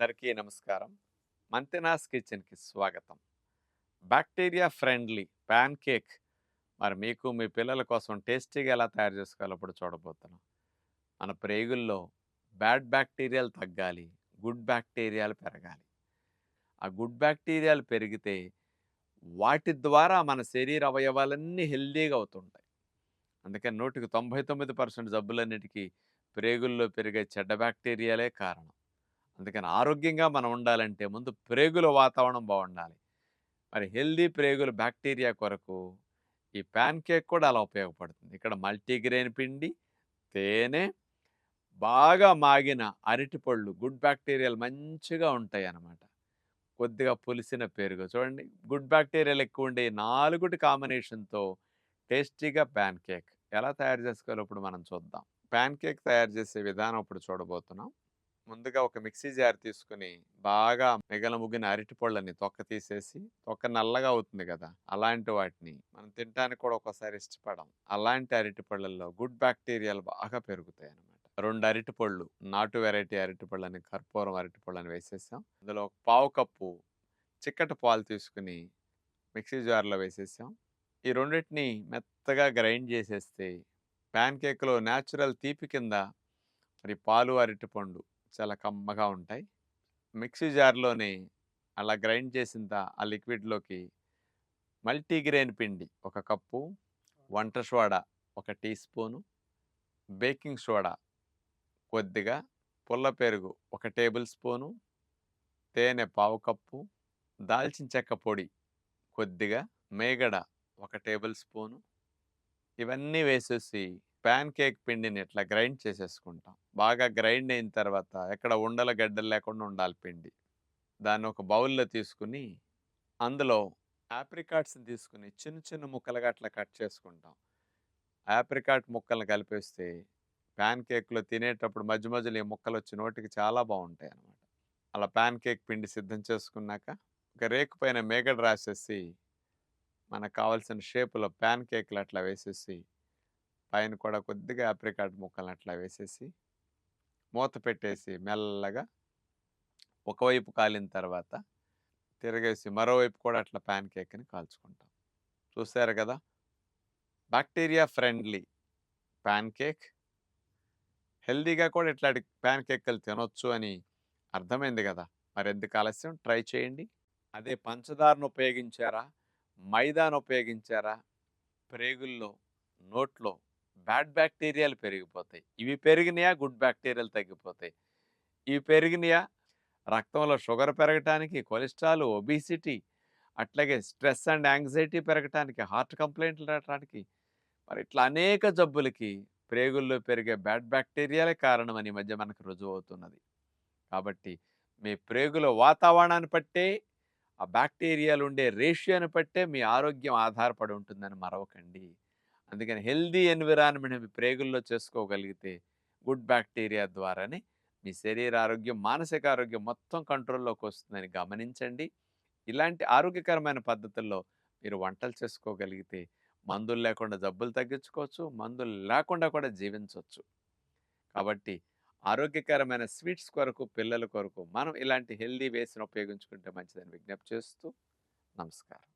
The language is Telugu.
అందరికీ నమస్కారం. మంతెనాస్ కిచెన్కి స్వాగతం. బ్యాక్టీరియా ఫ్రెండ్లీ ప్యాన్ కేక్ మరి మీకు మీ పిల్లల కోసం టేస్టీగా ఎలా తయారు చేసుకోవాలో ఇప్పుడు చూడబోతున్నాం. మన ప్రేగుల్లో బ్యాడ్ బ్యాక్టీరియాలు తగ్గాలి గుడ్ బ్యాక్టీరియాలు పెరగాలి. ఆ గుడ్ బ్యాక్టీరియాలు పెరిగితే వాటి ద్వారా మన శరీర అవయవాలన్నీ హెల్దీగా అవుతుంటాయి. అందుకని నూటికి తొంభై తొమ్మిది పర్సెంట్ జబ్బులన్నిటికీ ప్రేగుల్లో పెరిగే చెడ్డ బ్యాక్టీరియాలే కారణం. అందుకని ఆరోగ్యంగా మనం ఉండాలంటే ముందు ప్రేగుల వాతావరణం బాగుండాలి. మరి హెల్దీ ప్రేగుల బ్యాక్టీరియా కొరకు ఈ ప్యాన్ కేక్ కూడా అలా ఉపయోగపడుతుంది. ఇక్కడ మల్టీగ్రెయిన్ పిండి తేనె బాగా మాగిన అరటిపళ్ళు గుడ్ బ్యాక్టీరియాలు మంచిగా ఉంటాయి అన్నమాట కొద్దిగా పులిసిన పెరుగు చూడండి. గుడ్ బ్యాక్టీరియాలు ఎక్కువ ఉండే నాలుగుటి కాంబినేషన్తో టేస్టీగా ప్యాన్ కేక్ ఎలా తయారు చేసుకోవాలో ఇప్పుడు మనం చూద్దాం. ప్యాన్ కేక్ తయారు చేసే విధానం ఇప్పుడు చూడబోతున్నాం. ముందుగా ఒక మిక్సీ జార్ తీసుకుని బాగా మిగల ముగ్గిన అరటి పళ్ళని తొక్క తీసేసి తొక్క నల్లగా అవుతుంది కదా! అలాంటి వాటిని మనం తినడానికి కూడా ఒకసారి ఇష్టపడం. అలాంటి అరటి పళ్ళల్లో గుడ్ బ్యాక్టీరియాలు బాగా పెరుగుతాయి అన్నమాట రెండు అరటి పళ్ళు నాటు వెరైటీ అరటి పళ్ళని కర్పూరం అరటి పళ్ళని వేసేసాం. అందులో ఒక పావు కప్పు చిక్కటి పాలు తీసుకుని మిక్సీ జార్లో వేసేసాం. ఈ రెండింటిని మెత్తగా గ్రైండ్ చేసేస్తే ప్యాన్ కేక్లో న్యాచురల్ తీపి కింద మరి పాలు అరటిపండు చాలా కమ్మగా ఉంటాయి. మిక్సీ జార్లోని అలా గ్రైండ్ చేసిన ఆ లిక్విడ్లోకి మల్టీగ్రెయిన్ పిండి ఒక కప్పు వంట సోడా ఒక టీ స్పూను బేకింగ్ సోడా కొద్దిగా పుల్ల పెరుగు ఒక టేబుల్ స్పూను తేనె పావు కప్పు దాల్చిన చెక్క పొడి కొద్దిగా మేగడ ఒక టేబుల్ స్పూను ఇవన్నీ వేసేసి ప్యాన్ కేక్ పిండిని ఇట్లా గ్రైండ్ చేసేసుకుంటాం. బాగా గ్రైండ్ అయిన తర్వాత ఎక్కడ ఉండల గడ్డలు లేకుండా ఉండాలి పిండి. దాన్ని ఒక బౌల్లో తీసుకుని అందులో యాప్రికాట్స్ని తీసుకుని చిన్న చిన్న ముక్కలుగా అట్లా కట్ చేసుకుంటాం. యాప్రికాట్ ముక్కలను కలిపేస్తే ప్యాన్ కేక్లో తినేటప్పుడు మధ్య మధ్యలో ఈ ముక్కలు వచ్చి నోటికి చాలా బాగుంటాయి అన్నమాట. అలా ప్యాన్ కేక్ పిండి సిద్ధం చేసుకున్నాక ఒక రేకు పైన మేగడ రాసేసి మనకు కావాల్సిన షేపులో ప్యాన్ కేక్లు అట్లా వేసేసి పైన కూడా కొద్దిగా ఆప్రికాట్ ముక్కలను అట్లా వేసేసి మూత పెట్టేసి మెల్లగా ఒకవైపు కాలిన తర్వాత తిరగేసి మరోవైపు కూడా అట్లా ప్యాన్ కేక్ని కాల్చుకుంటాం. చూసారు కదా! Bacteria friendly pan cake. హెల్దీగా కూడా ఇట్లాంటి ప్యాన్ కేక్లు తినొచ్చు అని అర్థమైంది కదా! మరి ఎందుకు ఆలస్యం? ట్రై చేయండి. అదే పంచదారను ఉపయోగించారా? మైదాను ఉపయోగించారా? ప్రేగుల్లో నోట్లో బ్యాడ్ బ్యాక్టీరియాలు పెరిగిపోతాయి. ఇవి పెరిగినాయా? గుడ్ బ్యాక్టీరియాలు తగ్గిపోతాయి. ఇవి పెరిగినాయా? రక్తంలో షుగర్ పెరగటానికి కొలెస్ట్రాల్ ఒబిసిటీ అట్లాగే స్ట్రెస్ అండ్ యాంగ్జైటీ పెరగటానికి హార్ట్ కంప్లైంట్లు రావడానికి మరి ఇట్లా అనేక జబ్బులకి ప్రేగుల్లో పెరిగే బ్యాడ్ బ్యాక్టీరియాలే కారణమని ఈ మధ్య మనకు రుజువు అవుతున్నది. కాబట్టి మీ ప్రేగుల వాతావరణాన్ని బట్టే ఆ బ్యాక్టీరియాలు ఉండే రేషియోని బట్టే మీ ఆరోగ్యం ఆధారపడి ఉంటుందని మరవకండి. అందుకని హెల్దీ ఎన్విరాన్మెంట్ మీ ప్రేగుల్లో చేసుకోగలిగితే గుడ్ బ్యాక్టీరియా ద్వారానే మీ శరీర ఆరోగ్యం మానసిక ఆరోగ్యం మొత్తం కంట్రోల్లోకి వస్తుందని గమనించండి. ఇలాంటి ఆరోగ్యకరమైన పద్ధతుల్లో మీరు వంటలు చేసుకోగలిగితే మందులు లేకుండా జబ్బులు తగ్గించుకోవచ్చు మందులు లేకుండా కూడా జీవించవచ్చు కాబట్టి ఆరోగ్యకరమైన స్వీట్స్ కొరకు పిల్లల కొరకు మనం ఇలాంటి హెల్దీ వేస్ని ఉపయోగించుకుంటే మంచిదని విజ్ఞప్తి చేస్తూ నమస్కారం.